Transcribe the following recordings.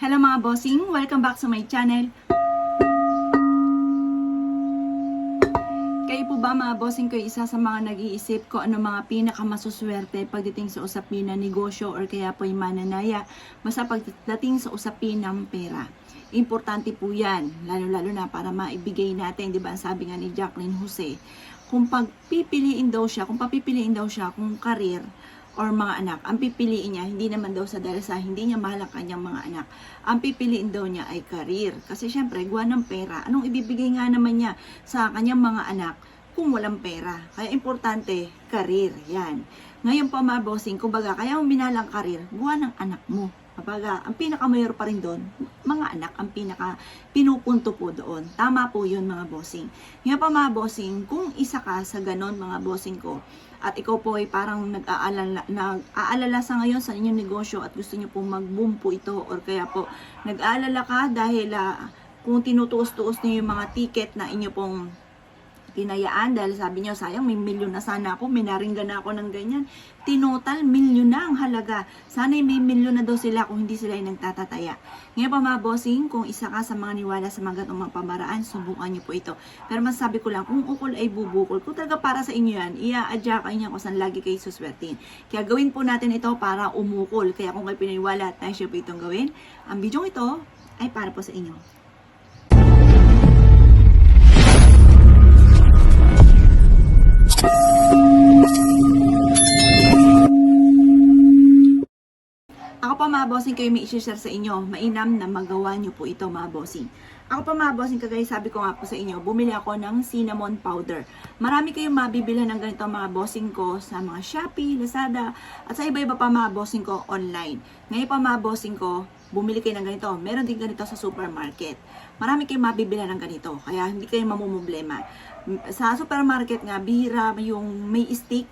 Hello mga bossing! Welcome back sa my channel. Kayo po ba mga bossing ko isa sa mga nag-iisip ko ano mga pinakamasuswerte pagdating sa usapin ng negosyo or kaya po yung mananaya basta pagdating sa usapin ng pera. Importante po yan, lalo-lalo na para maibigay natin, di ba? Sabi nga ni Jacqueline Jose, kung pagpipiliin daw siya, kung papipiliin daw siya kung karir or mga anak, ang pipiliin niya, hindi naman daw sa dahil sa hindi niya mahal ang kanyang mga anak, ang pipiliin daw niya ay karir. Kasi syempre, gawa ng pera, anong ibibigay nga naman niya sa kanyang mga anak kung walang pera? Kaya importante, karir, yan. Ngayon po mga bossing, kumbaga, kaya mo minalang karir, gawa ng anak mo. Kapag ang pinakamayor pa rin doon, mga anak ang pinaka pinupunto po doon. Tama po yun mga bossing. Ngayon pa mga bossing, kung isa ka sa ganon mga bossing ko, at ikaw po ay parang nag-aalala, nag-aalala sa ngayon sa inyong negosyo at gusto niyo po mag-boom po ito or kaya po nag-aalala ka dahil ah, kung tinutuos-tuos niyo yung mga ticket na inyo pong tinayaan dahil sabi niyo sayang may milyon na sana ako, may naringgan na ako ng ganyan. Tinotal, milyon na ang halaga. Sana may milyon na daw sila kung hindi sila ay nagtatataya. Ngayon pa mga bossing, kung isa ka sa mga niwala sa mga ganong mga pamaraan, subukan niyo po ito. Pero masabi ko lang, kung ukol ay bubukol, kung talaga para sa inyo yan, ia-adya kayo niya kung saan lagi kayo suswertin. Kaya gawin po natin ito para umukol. Kaya kung kayo pinaniwala at nais niyo po itong gawin, ang video ito ay para po sa inyo. Bossing kayo may i-share sa inyo. Mainam na magawa nyo po ito mga bossing. Ako pa mga bossing kagaya sabi ko nga po sa inyo, bumili ako ng cinnamon powder. Marami kayong mabibili ng ganito mga bossing ko sa mga Shopee, Lazada, at sa iba-iba pa mga bossing ko online. Ngayon pa mga bossing ko, bumili kayo ng ganito. Meron din ganito sa supermarket. Marami kayong mabibili ng ganito, kaya hindi kayo mamumblema. Sa supermarket nga, bihira yung may stick,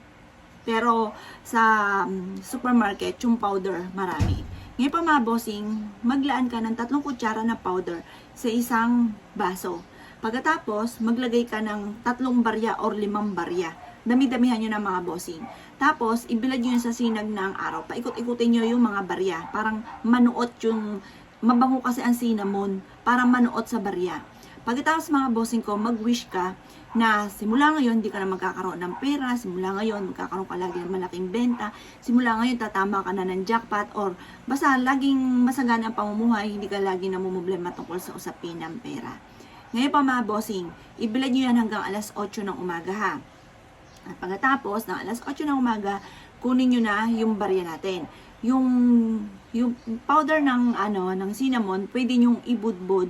pero sa mm, supermarket, yung powder, marami. Ngayon pa mga bossing, maglaan ka ng tatlong kutsara na powder sa isang baso. Pagkatapos, maglagay ka ng tatlong barya or limang barya. Dami-damihan nyo ng mga bossing. Tapos, ibilad nyo yun sa sinag ng araw. Paikot-ikutin nyo yung mga barya. Parang manuot yung, mabango kasi ang cinnamon. Parang manuot sa barya. Pagkatapos mga bossing ko, mag-wish ka na simula ngayon, hindi ka na magkakaroon ng pera, simula ngayon, magkakaroon ka lagi ng malaking benta, simula ngayon, tatama ka na ng jackpot, or basta laging masagana ang pamumuhay, hindi ka lagi namumblema tungkol sa usapin ng pera. Ngayon pa mga bossing, ibilad nyo yan hanggang alas 8 ng umaga ha. At pagkatapos ng alas 8 ng umaga, kunin nyo na yung barya natin. Yung, yung powder ng, ano, ng cinnamon, pwede nyong ibudbud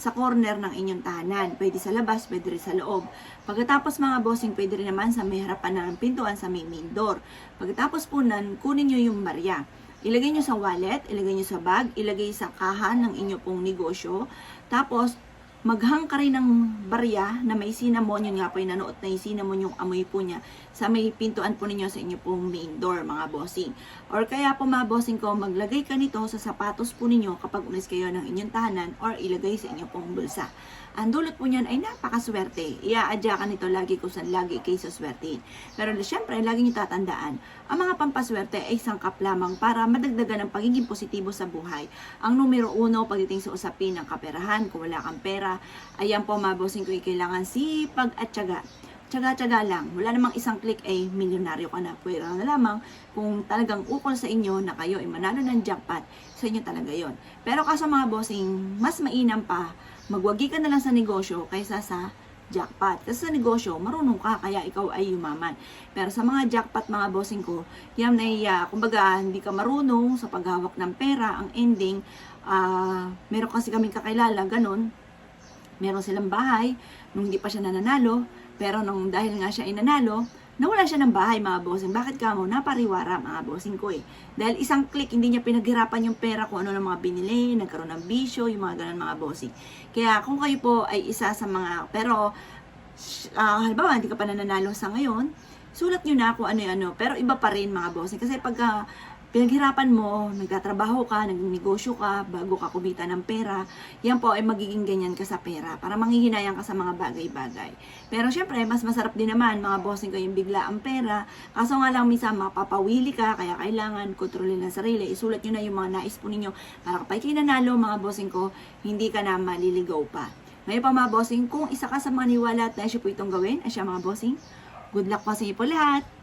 sa corner ng inyong tahanan. Pwede sa labas, pwede rin sa loob. Pagkatapos mga bossing, pwede rin naman sa may harapan ng pintuan sa may main door. Pagkatapos po nun, kunin nyo yung barya. Ilagay nyo sa wallet, ilagay nyo sa bag, ilagay sa kahan ng inyo pong negosyo. Tapos, maghang ka rin ng barya na may cinnamon, yun nga po yung nanuot na yung cinnamon yung amoy po niya sa may pintuan po ninyo sa inyo pong main door mga bossing. Or kaya po mga bossing ko, maglagay ka nito sa sapatos po ninyo kapag umalis kayo ng inyong tahanan or ilagay sa inyo pong bulsa. Ang dulot po niyan ay napakaswerte. Ia-adya ka nito lagi kung saan lagi kayo suswertein. Pero syempre, lagi niyo tatandaan, ang mga pampaswerte ay sangkap lamang para madagdagan ang pagiging positibo sa buhay. Ang numero uno pagdating sa usapin ng kaperahan, kung wala kang pera, ayan po mga bossing ko, kailangan sipag at tiyaga tsaga-tsaga lang. Wala namang isang click ay milyonaryo ka na. Pwede na lamang kung talagang ukol sa inyo na kayo ay manalo ng jackpot, sa inyo talaga yon. Pero kaso mga bossing, mas mainam pa, magwagi ka na lang sa negosyo kaysa sa jackpot. Kasi sa negosyo, marunong ka, kaya ikaw ay yumaman. Pero sa mga jackpot, mga bossing ko, yan ay, uh, kumbaga, hindi ka marunong sa paghawak ng pera. Ang ending, ah meron kasi kaming kakilala, ganun, meron silang bahay, nung hindi pa siya nananalo, pero nung dahil nga siya ay nawala siya ng bahay mga bossing. Bakit ka mo? Napariwara mga bossing ko eh. Dahil isang click, hindi niya pinaghirapan yung pera kung ano ng mga binili, nagkaroon ng bisyo, yung mga ganun mga bossing. Kaya kung kayo po ay isa sa mga, pero uh, halimbawa hindi ka pa nananalo sa ngayon, sulat nyo na kung ano yung ano. Pero iba pa rin mga bossing. Kasi pagka pinaghirapan mo, nagtatrabaho ka, nagnegosyo ka, bago ka kumita ng pera, yan po ay magiging ganyan ka sa pera para manghihinayang ka sa mga bagay-bagay. Pero syempre, mas masarap din naman mga bossing ko yung bigla ang pera. Kaso nga lang minsan mapapawili ka, kaya kailangan kontrolin ang sarili. Isulat nyo na yung mga nais po ninyo para kapag kayo nanalo mga bossing ko, hindi ka na maliligaw pa. Ngayon pa mga bossing, kung isa ka sa mga niwala at nais po itong gawin, asya mga bossing, good luck po sa inyo po lahat.